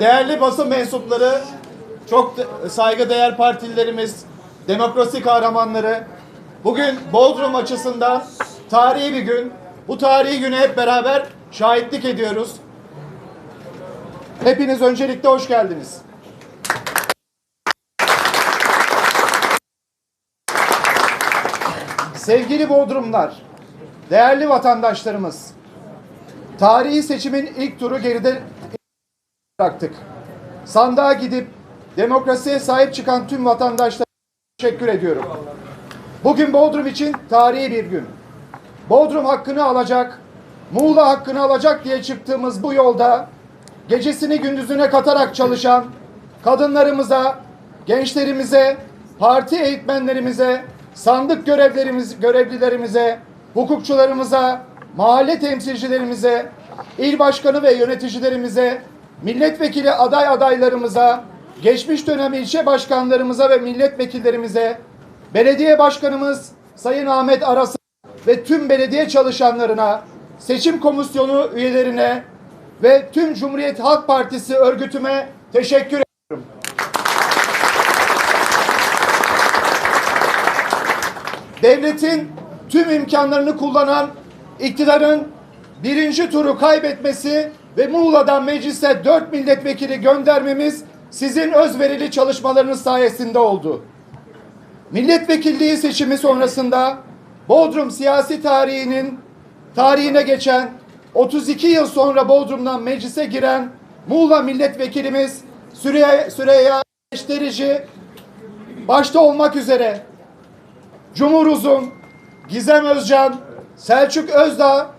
Değerli basın mensupları, çok de- saygıdeğer partililerimiz, demokrasi kahramanları, bugün Bodrum açısından tarihi bir gün. Bu tarihi güne hep beraber şahitlik ediyoruz. Hepiniz öncelikle hoş geldiniz. Sevgili Bodrumlar, değerli vatandaşlarımız, tarihi seçimin ilk turu geride bıraktık. Sandığa gidip demokrasiye sahip çıkan tüm vatandaşlara teşekkür ediyorum. Bugün Bodrum için tarihi bir gün. Bodrum hakkını alacak, Muğla hakkını alacak diye çıktığımız bu yolda gecesini gündüzüne katarak çalışan kadınlarımıza, gençlerimize, parti eğitmenlerimize, sandık görevlerimiz, görevlilerimize, hukukçularımıza, mahalle temsilcilerimize, il başkanı ve yöneticilerimize, milletvekili aday adaylarımıza, geçmiş dönem ilçe başkanlarımıza ve milletvekillerimize, belediye başkanımız Sayın Ahmet Aras'a ve tüm belediye çalışanlarına, seçim komisyonu üyelerine ve tüm Cumhuriyet Halk Partisi örgütüme teşekkür ediyorum. Devletin tüm imkanlarını kullanan iktidarın birinci turu kaybetmesi ve Muğla'dan meclise dört milletvekili göndermemiz sizin özverili çalışmalarınız sayesinde oldu. Milletvekilliği seçimi sonrasında Bodrum siyasi tarihinin tarihine geçen 32 yıl sonra Bodrum'dan meclise giren Muğla milletvekilimiz Süreyya, Süreyya Eşterici başta olmak üzere Cumhur Uzun, Gizem Özcan, Selçuk Özdağ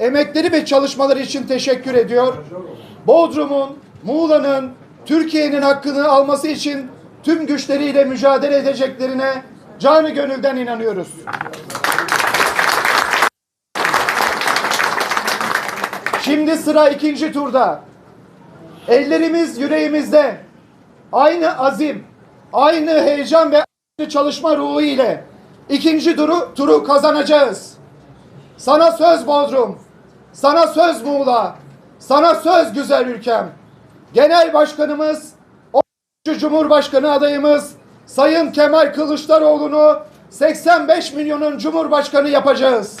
emekleri ve çalışmaları için teşekkür ediyor. Bodrum'un, Muğla'nın, Türkiye'nin hakkını alması için tüm güçleriyle mücadele edeceklerine canı gönülden inanıyoruz. Şimdi sıra ikinci turda. Ellerimiz yüreğimizde. Aynı azim, aynı heyecan ve aynı çalışma ruhu ile ikinci turu, turu kazanacağız. Sana söz Bodrum, sana söz Muğla, sana söz güzel ülkem. Genel Başkanımız, 13. Cumhurbaşkanı adayımız Sayın Kemal Kılıçdaroğlu'nu 85 milyonun Cumhurbaşkanı yapacağız.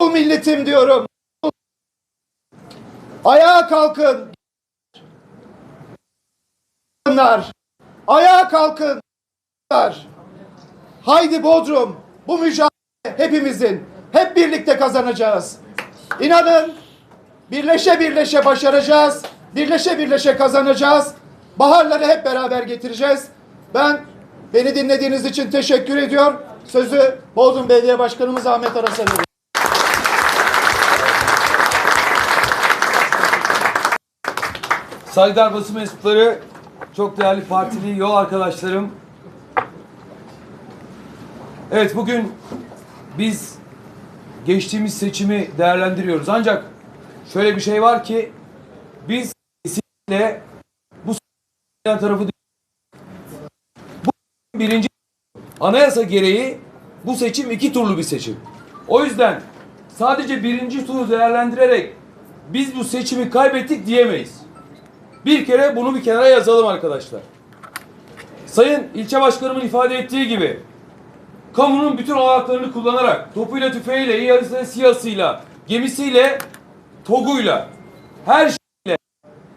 Bu milletim diyorum. Ayağa kalkın. Ayağa kalkın. Haydi Bodrum. Bu mücadele hepimizin. Hep birlikte kazanacağız. İnanın birleşe birleşe başaracağız. Birleşe birleşe kazanacağız. Baharları hep beraber getireceğiz. Ben beni dinlediğiniz için teşekkür ediyor. Sözü Bodrum Belediye Başkanımız Ahmet Aras'a veriyorum. Saygıdeğer basın mensupları, çok değerli partili yol arkadaşlarım. Evet bugün biz geçtiğimiz seçimi değerlendiriyoruz. Ancak şöyle bir şey var ki biz kesinlikle bu tarafı. Bu birinci anayasa gereği bu seçim iki turlu bir seçim. O yüzden sadece birinci turu değerlendirerek biz bu seçimi kaybettik diyemeyiz. Bir kere bunu bir kenara yazalım arkadaşlar. Sayın ilçe başkanımın ifade ettiği gibi kamunun bütün olanaklarını kullanarak topuyla tüfeğiyle, yarısıyla siyasıyla, gemisiyle, toguyla, her şeyle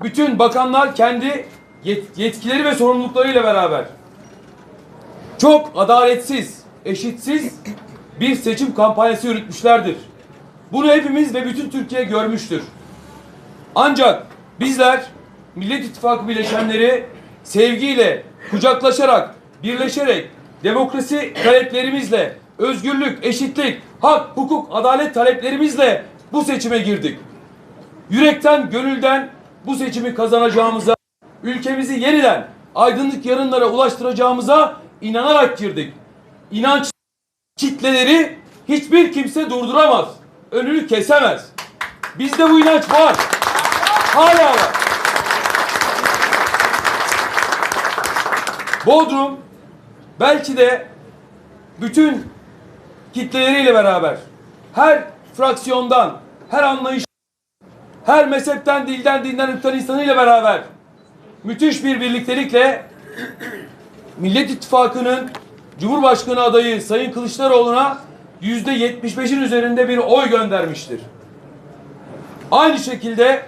bütün bakanlar kendi yet- yetkileri ve sorumluluklarıyla beraber çok adaletsiz, eşitsiz bir seçim kampanyası yürütmüşlerdir. Bunu hepimiz ve bütün Türkiye görmüştür. Ancak bizler Millet İttifakı bileşenleri sevgiyle, kucaklaşarak, birleşerek, demokrasi taleplerimizle, özgürlük, eşitlik, hak, hukuk, adalet taleplerimizle bu seçime girdik. Yürekten, gönülden bu seçimi kazanacağımıza, ülkemizi yeniden aydınlık yarınlara ulaştıracağımıza inanarak girdik. İnanç kitleleri hiçbir kimse durduramaz. Önünü kesemez. Bizde bu inanç var. Hala var. Bodrum belki de bütün kitleleriyle beraber her fraksiyondan, her anlayış, her mezhepten, dilden, dinden, ırktan insanıyla beraber müthiş bir birliktelikle Millet İttifakı'nın Cumhurbaşkanı adayı Sayın Kılıçdaroğlu'na yüzde 75'in üzerinde bir oy göndermiştir. Aynı şekilde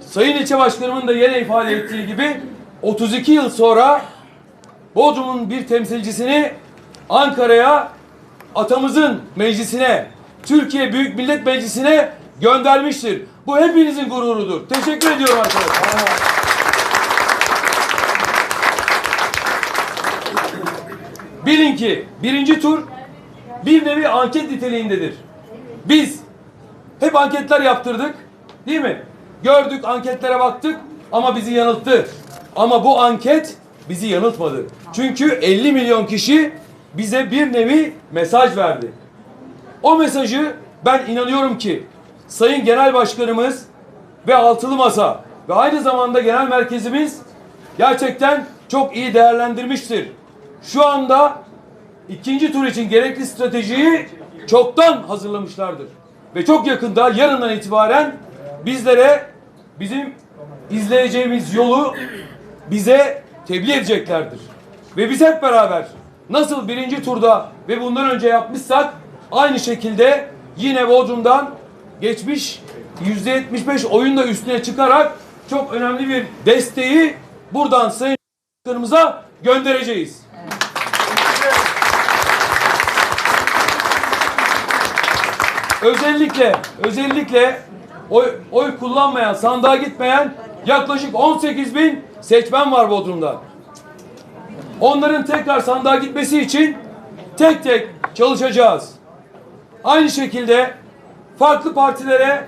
Sayın İlçe Başkanımın da yine ifade ettiği gibi 32 yıl sonra Bodrum'un bir temsilcisini Ankara'ya atamızın meclisine, Türkiye Büyük Millet Meclisi'ne göndermiştir. Bu hepinizin gururudur. Teşekkür ediyorum arkadaşlar. Bilin ki birinci tur bir nevi anket niteliğindedir. Biz hep anketler yaptırdık. Değil mi? Gördük, anketlere baktık ama bizi yanılttı. Ama bu anket bizi yanıltmadı. Çünkü 50 milyon kişi bize bir nevi mesaj verdi. O mesajı ben inanıyorum ki Sayın Genel Başkanımız ve Altılı Masa ve aynı zamanda genel merkezimiz gerçekten çok iyi değerlendirmiştir. Şu anda ikinci tur için gerekli stratejiyi çoktan hazırlamışlardır. Ve çok yakında yarından itibaren bizlere bizim izleyeceğimiz yolu bize tebliğ edeceklerdir. Ve biz hep beraber nasıl birinci turda ve bundan önce yapmışsak aynı şekilde yine Bodrum'dan geçmiş yüzde 75 oyunla üstüne çıkarak çok önemli bir desteği buradan Sayın Başkanımıza göndereceğiz. Özellikle özellikle oy, oy kullanmayan, sandığa gitmeyen yaklaşık 18 bin seçmen var Bodrum'da. Onların tekrar sandığa gitmesi için tek tek çalışacağız. Aynı şekilde farklı partilere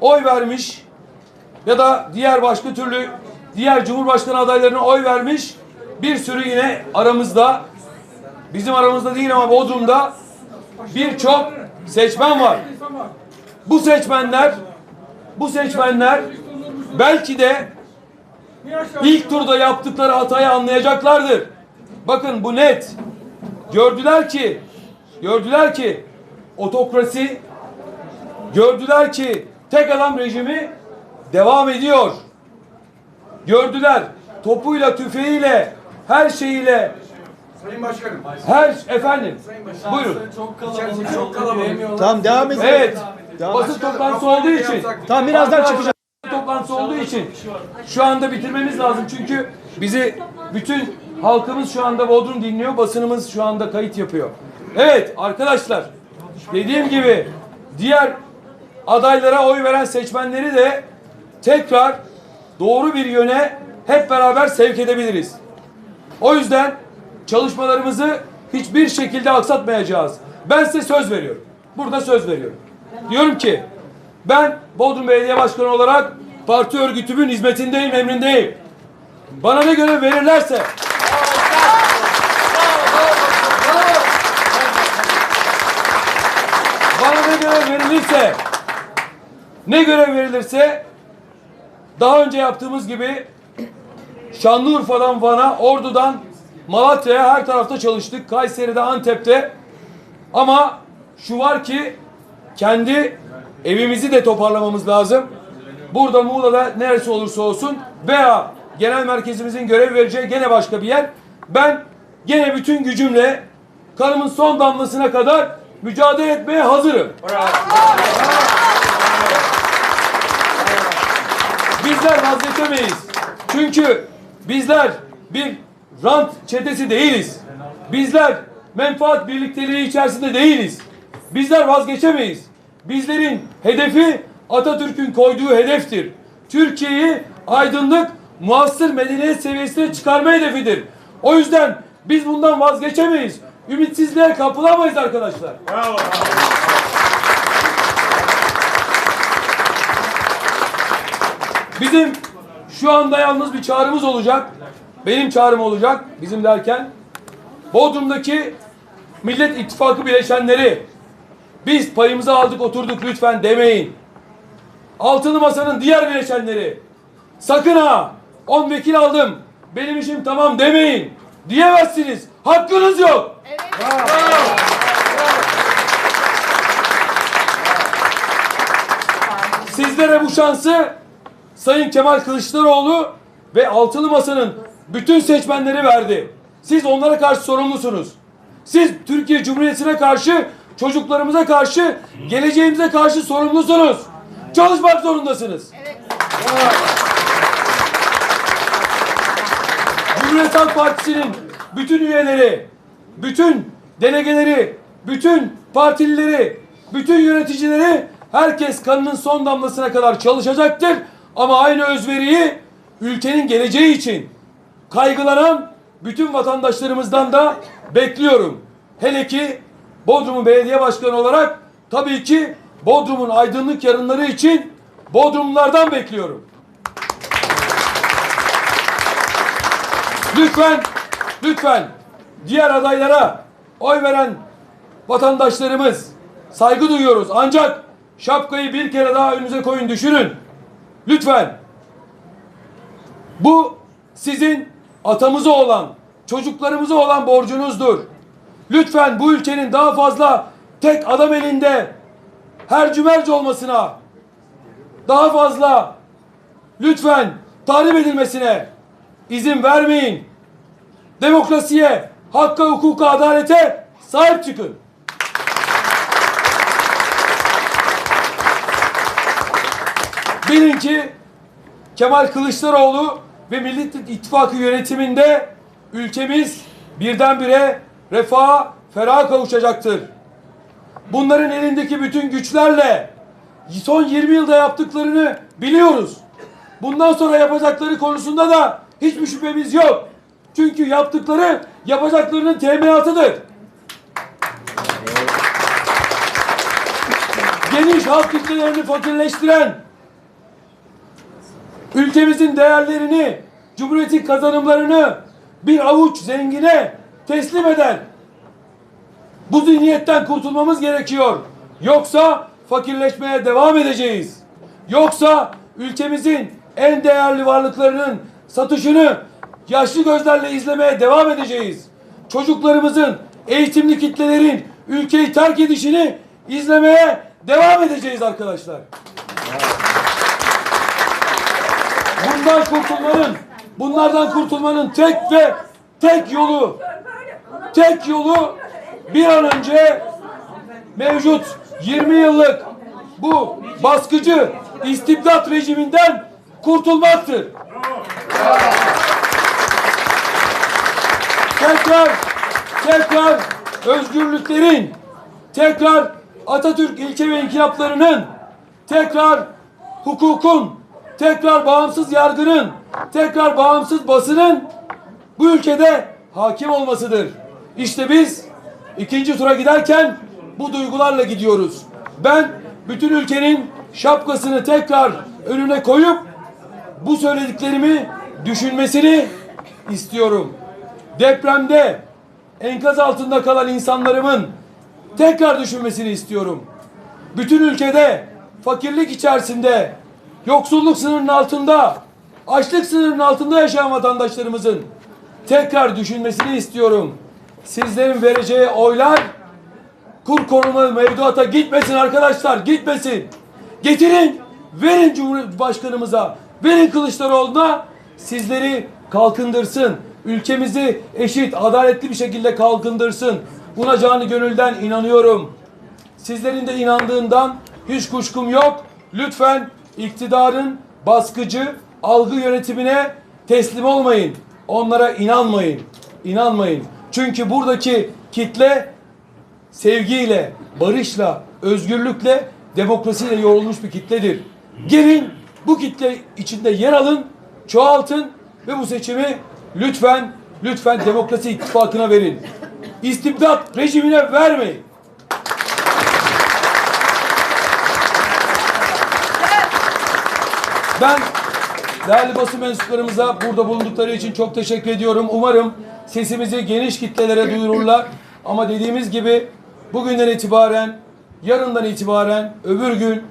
oy vermiş ya da diğer başka türlü diğer cumhurbaşkanı adaylarına oy vermiş bir sürü yine aramızda bizim aramızda değil ama Bodrum'da birçok seçmen var. Bu seçmenler bu seçmenler belki de ilk turda yaptıkları hatayı anlayacaklardır. Bakın bu net. Gördüler ki gördüler ki otokrasi gördüler ki tek adam rejimi devam ediyor. Gördüler topuyla tüfeğiyle her şeyiyle Sayın Başkanım. her efendim buyurun. Çok kalabalık. Çok kalabalık. Tamam devam edin. Evet. Devam. Basın toplantısı olduğu için. Tamam birazdan basın toplantısı olduğu için şu anda bitirmemiz lazım çünkü bizi bütün halkımız şu anda Bodrum dinliyor, basınımız şu anda kayıt yapıyor. Evet arkadaşlar, dediğim gibi diğer adaylara oy veren seçmenleri de tekrar doğru bir yöne hep beraber sevk edebiliriz. O yüzden çalışmalarımızı hiçbir şekilde aksatmayacağız. Ben size söz veriyorum. Burada söz veriyorum. Diyorum ki ben Bodrum Belediye Başkanı olarak parti örgütümün hizmetindeyim, emrindeyim. Bana ne görev verirlerse bana ne görev verilirse ne görev verilirse daha önce yaptığımız gibi Şanlıurfa'dan Van'a, Ordu'dan Malatya'ya her tarafta çalıştık. Kayseri'de, Antep'te. Ama şu var ki kendi evimizi de toparlamamız lazım. Burada Muğla'da neresi olursa olsun veya genel merkezimizin görev vereceği gene başka bir yer. Ben gene bütün gücümle kanımın son damlasına kadar mücadele etmeye hazırım. Bizler vazgeçemeyiz. Çünkü bizler bir rant çetesi değiliz. Bizler menfaat birlikteliği içerisinde değiliz. Bizler vazgeçemeyiz. Bizlerin hedefi Atatürk'ün koyduğu hedeftir. Türkiye'yi aydınlık, muasır medeniyet seviyesine çıkarma hedefidir. O yüzden biz bundan vazgeçemeyiz. Ümitsizliğe kapılamayız arkadaşlar. Bizim şu anda yalnız bir çağrımız olacak. Benim çağrım olacak. Bizim derken Bodrum'daki Millet İttifakı bileşenleri biz payımızı aldık oturduk lütfen demeyin. Altılı Masa'nın diğer bileşenleri sakın ha 10 vekil aldım benim işim tamam demeyin. Diyemezsiniz. Hakkınız yok. Sizlere bu şansı Sayın Kemal Kılıçdaroğlu ve Altılı Masa'nın bütün seçmenleri verdi. Siz onlara karşı sorumlusunuz. Siz Türkiye Cumhuriyeti'ne karşı, çocuklarımıza karşı, geleceğimize karşı sorumlusunuz. Çalışmak zorundasınız. Cumhuriyet Halk Partisi'nin bütün üyeleri, bütün delegeleri, bütün partilileri, bütün yöneticileri herkes kanının son damlasına kadar çalışacaktır. Ama aynı özveriyi ülkenin geleceği için kaygılanan bütün vatandaşlarımızdan da bekliyorum. Hele ki Bodrum'un belediye başkanı olarak tabii ki Bodrum'un aydınlık yarınları için Bodrumlulardan bekliyorum. Lütfen, lütfen diğer adaylara oy veren vatandaşlarımız saygı duyuyoruz. Ancak şapkayı bir kere daha önünüze koyun düşünün. Lütfen. Bu sizin atamıza olan, çocuklarımıza olan borcunuzdur. Lütfen bu ülkenin daha fazla tek adam elinde her cümerci olmasına, daha fazla lütfen tahrip edilmesine izin vermeyin. Demokrasiye, hakka, hukuka, adalete sahip çıkın. Bilin ki Kemal Kılıçdaroğlu ve Millet İttifakı yönetiminde ülkemiz birdenbire refaha, feraha kavuşacaktır. Bunların elindeki bütün güçlerle son 20 yılda yaptıklarını biliyoruz. Bundan sonra yapacakları konusunda da hiçbir şüphemiz yok. Çünkü yaptıkları yapacaklarının teminatıdır. Geniş halk kitlelerini fakirleştiren, ülkemizin değerlerini, cumhuriyetin kazanımlarını bir avuç zengine teslim eden bu zihniyetten kurtulmamız gerekiyor. Yoksa fakirleşmeye devam edeceğiz. Yoksa ülkemizin en değerli varlıklarının satışını yaşlı gözlerle izlemeye devam edeceğiz. Çocuklarımızın, eğitimli kitlelerin ülkeyi terk edişini izlemeye devam edeceğiz arkadaşlar. Bundan kurtulmanın, bunlardan kurtulmanın tek ve tek yolu, tek yolu bir an önce mevcut 20 yıllık bu baskıcı istibdat rejiminden kurtulmaktır. Tekrar, tekrar özgürlüklerin, tekrar Atatürk ilke ve inkılaplarının, tekrar hukukun, tekrar bağımsız yargının, tekrar bağımsız basının bu ülkede hakim olmasıdır. İşte biz ikinci tura giderken bu duygularla gidiyoruz. Ben bütün ülkenin şapkasını tekrar önüne koyup bu söylediklerimi düşünmesini istiyorum. Depremde enkaz altında kalan insanlarımın tekrar düşünmesini istiyorum. Bütün ülkede fakirlik içerisinde, yoksulluk sınırının altında, açlık sınırının altında yaşayan vatandaşlarımızın tekrar düşünmesini istiyorum. Sizlerin vereceği oylar kur korumalı mevduata gitmesin arkadaşlar, gitmesin. Getirin, verin Cumhurbaşkanımıza, verin Kılıçdaroğlu'na sizleri kalkındırsın. Ülkemizi eşit, adaletli bir şekilde kalkındırsın. Buna canı gönülden inanıyorum. Sizlerin de inandığından hiç kuşkum yok. Lütfen iktidarın baskıcı algı yönetimine teslim olmayın. Onlara inanmayın. İnanmayın. Çünkü buradaki kitle sevgiyle, barışla, özgürlükle, demokrasiyle yoğrulmuş bir kitledir. Gelin bu kitle içinde yer alın, çoğaltın ve bu seçimi lütfen, lütfen demokrasi ittifakına verin. İstibdat rejimine vermeyin. Ben değerli basın mensuplarımıza burada bulundukları için çok teşekkür ediyorum. Umarım sesimizi geniş kitlelere duyururlar. Ama dediğimiz gibi bugünden itibaren, yarından itibaren, öbür gün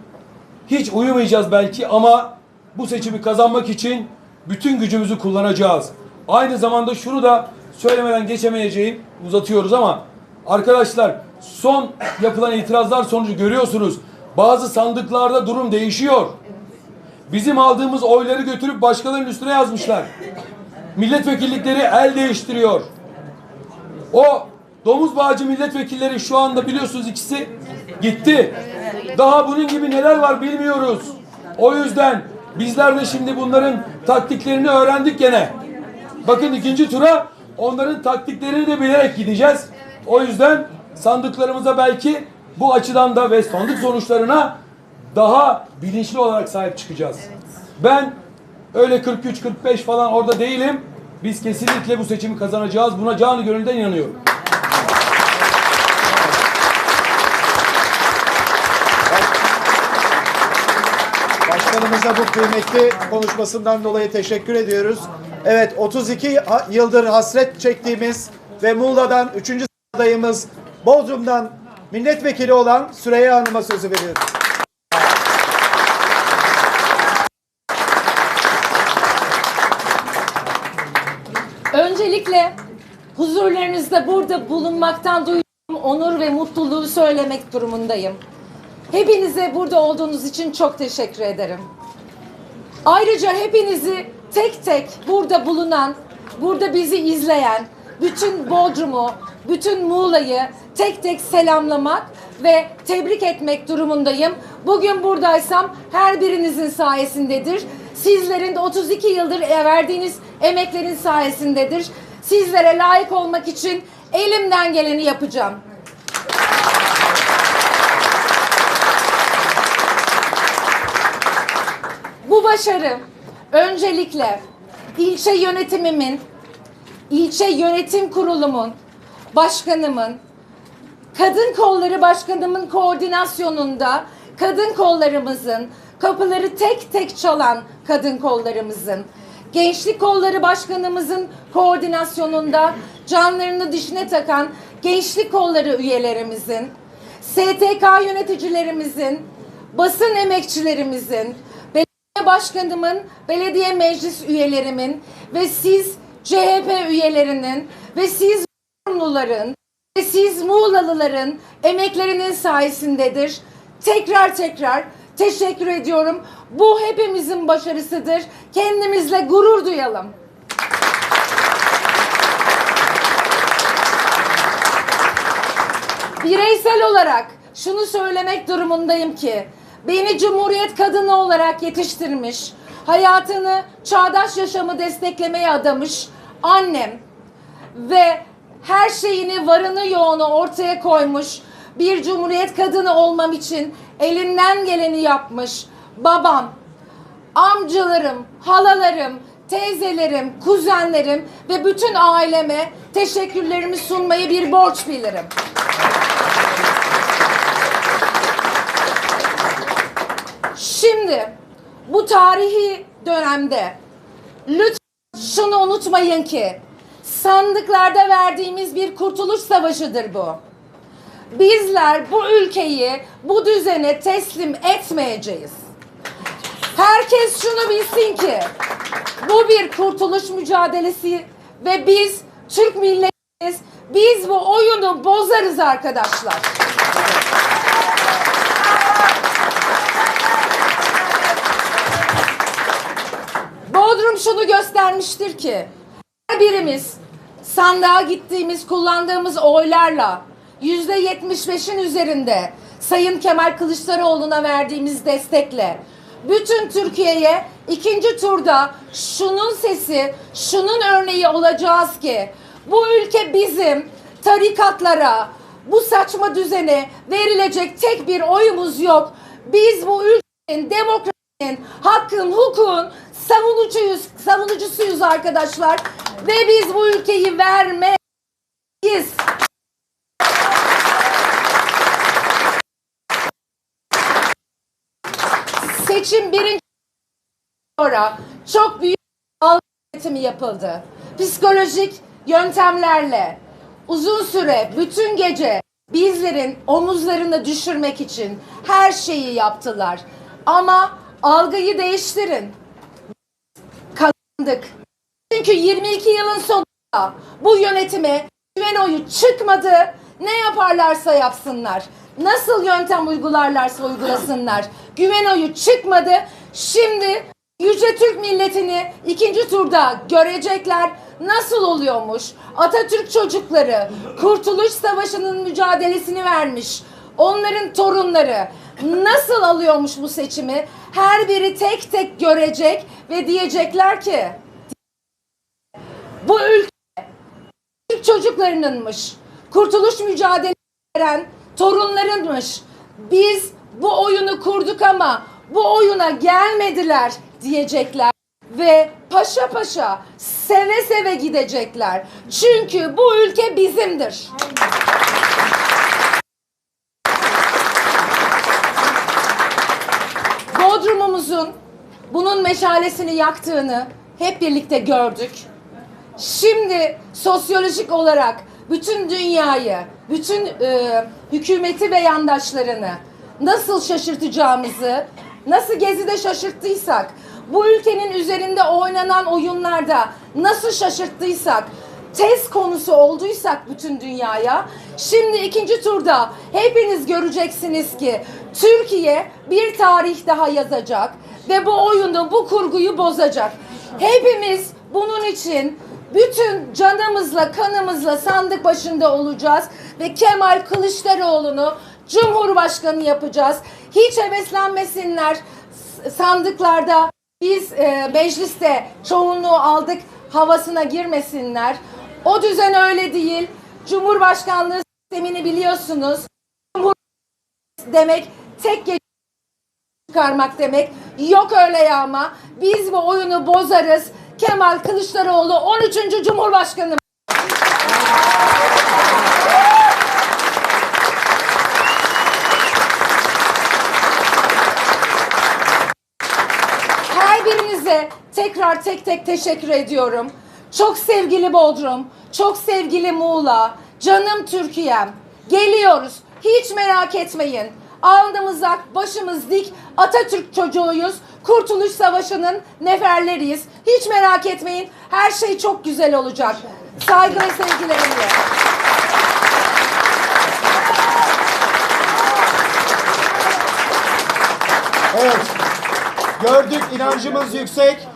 hiç uyumayacağız belki ama bu seçimi kazanmak için bütün gücümüzü kullanacağız. Aynı zamanda şunu da söylemeden geçemeyeceğim, uzatıyoruz ama arkadaşlar son yapılan itirazlar sonucu görüyorsunuz. Bazı sandıklarda durum değişiyor. Bizim aldığımız oyları götürüp başkalarının üstüne yazmışlar. Milletvekillikleri el değiştiriyor. O domuz bağcı milletvekilleri şu anda biliyorsunuz ikisi gitti. Daha bunun gibi neler var bilmiyoruz. O yüzden bizler de şimdi bunların taktiklerini öğrendik gene. Bakın ikinci tura onların taktiklerini de bilerek gideceğiz. O yüzden sandıklarımıza belki bu açıdan da ve sandık sonuçlarına daha bilinçli olarak sahip çıkacağız. Ben öyle 43-45 falan orada değilim. Biz kesinlikle bu seçimi kazanacağız. Buna canı gönülden inanıyorum. Başkanımıza bu kıymetli konuşmasından dolayı teşekkür ediyoruz. Evet 32 ha- yıldır hasret çektiğimiz ve Muğla'dan 3. adayımız Bodrum'dan milletvekili olan Süreyya Hanım'a sözü veriyoruz. Öncelikle huzurlarınızda burada bulunmaktan duyduğum onur ve mutluluğu söylemek durumundayım. Hepinize burada olduğunuz için çok teşekkür ederim. Ayrıca hepinizi tek tek burada bulunan, burada bizi izleyen, bütün Bodrum'u, bütün Muğla'yı tek tek selamlamak ve tebrik etmek durumundayım. Bugün buradaysam her birinizin sayesindedir. Sizlerin de 32 yıldır verdiğiniz emeklerin sayesindedir. Sizlere layık olmak için elimden geleni yapacağım. Bu başarı öncelikle ilçe yönetimimin, ilçe yönetim kurulumun, başkanımın, kadın kolları başkanımın koordinasyonunda kadın kollarımızın, kapıları tek tek çalan kadın kollarımızın, gençlik kolları başkanımızın koordinasyonunda canlarını dişine takan gençlik kolları üyelerimizin, STK yöneticilerimizin, basın emekçilerimizin, belediye başkanımın, belediye meclis üyelerimin ve siz CHP üyelerinin ve siz Muğlalıların ve siz Muğlalıların emeklerinin sayesindedir. Tekrar tekrar teşekkür ediyorum. Bu hepimizin başarısıdır. Kendimizle gurur duyalım. Bireysel olarak şunu söylemek durumundayım ki beni Cumhuriyet kadını olarak yetiştirmiş, hayatını çağdaş yaşamı desteklemeye adamış annem ve her şeyini varını yoğunu ortaya koymuş bir Cumhuriyet kadını olmam için elinden geleni yapmış babam, amcalarım, halalarım, teyzelerim, kuzenlerim ve bütün aileme teşekkürlerimi sunmayı bir borç bilirim. Şimdi bu tarihi dönemde lütfen şunu unutmayın ki sandıklarda verdiğimiz bir kurtuluş savaşıdır bu. Bizler bu ülkeyi bu düzene teslim etmeyeceğiz. Herkes şunu bilsin ki bu bir kurtuluş mücadelesi ve biz Türk milletiyiz. Biz bu oyunu bozarız arkadaşlar. Bodrum şunu göstermiştir ki her birimiz sandığa gittiğimiz kullandığımız oylarla yüzde yetmiş beşin üzerinde Sayın Kemal Kılıçdaroğlu'na verdiğimiz destekle bütün Türkiye'ye ikinci turda şunun sesi, şunun örneği olacağız ki bu ülke bizim tarikatlara, bu saçma düzene verilecek tek bir oyumuz yok. Biz bu ülkenin demokrasinin, hakkın, hukukun savunucuyuz, savunucusuyuz arkadaşlar. Ve biz bu ülkeyi vermeyiz. Seçim birinci sonra çok büyük yönetimi yapıldı. Psikolojik yöntemlerle uzun süre bütün gece bizlerin omuzlarını düşürmek için her şeyi yaptılar. Ama algıyı değiştirin. Kazandık. Çünkü 22 yılın sonunda bu yönetime güven oyu çıkmadı. Ne yaparlarsa yapsınlar. Nasıl yöntem uygularlarsa uygulasınlar. Güven oyu çıkmadı. Şimdi Yüce Türk milletini ikinci turda görecekler. Nasıl oluyormuş? Atatürk çocukları Kurtuluş Savaşı'nın mücadelesini vermiş. Onların torunları nasıl alıyormuş bu seçimi? Her biri tek tek görecek ve diyecekler ki bu ülke Türk çocuklarınınmış. Kurtuluş mücadelesi veren torunlarınmış. Biz bu oyunu kurduk ama bu oyuna gelmediler diyecekler ve paşa paşa seve seve gidecekler. Çünkü bu ülke bizimdir. Bodrumumuzun bunun meşalesini yaktığını hep birlikte gördük. Şimdi sosyolojik olarak bütün dünyayı, bütün e, hükümeti ve yandaşlarını nasıl şaşırtacağımızı, nasıl Gezi'de şaşırttıysak, bu ülkenin üzerinde oynanan oyunlarda nasıl şaşırttıysak, test konusu olduysak bütün dünyaya, şimdi ikinci turda hepiniz göreceksiniz ki Türkiye bir tarih daha yazacak ve bu oyunu, bu kurguyu bozacak. Hepimiz bunun için bütün canımızla, kanımızla sandık başında olacağız ve Kemal Kılıçdaroğlu'nu Cumhurbaşkanı yapacağız. Hiç heveslenmesinler sandıklarda. Biz e, mecliste çoğunluğu aldık havasına girmesinler. O düzen öyle değil. Cumhurbaşkanlığı sistemini biliyorsunuz. Cumhur demek tek ge- çıkarmak demek. Yok öyle ya ama. Biz bu oyunu bozarız. Kemal Kılıçdaroğlu 13. Cumhurbaşkanı. Her birinize tekrar tek tek teşekkür ediyorum. Çok sevgili Bodrum, çok sevgili Muğla, canım Türkiye'm. Geliyoruz. Hiç merak etmeyin. Alnımız başımız dik. Atatürk çocuğuyuz. Kurtuluş Savaşı'nın neferleriyiz. Hiç merak etmeyin. Her şey çok güzel olacak. Saygı ve sevgilerimle. Evet. Gördük inancımız yüksek.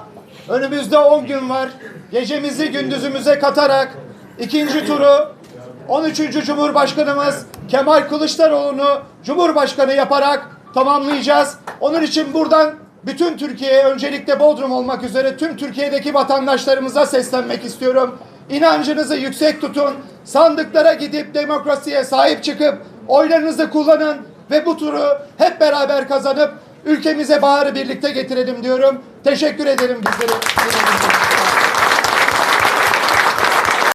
Önümüzde 10 gün var. Gecemizi gündüzümüze katarak ikinci turu 13. Cumhurbaşkanımız Kemal Kılıçdaroğlu'nu Cumhurbaşkanı yaparak tamamlayacağız. Onun için buradan bütün Türkiye'ye öncelikle Bodrum olmak üzere tüm Türkiye'deki vatandaşlarımıza seslenmek istiyorum. İnancınızı yüksek tutun. Sandıklara gidip demokrasiye sahip çıkıp oylarınızı kullanın ve bu turu hep beraber kazanıp ülkemize baharı birlikte getirelim diyorum. Teşekkür ederim bizleri.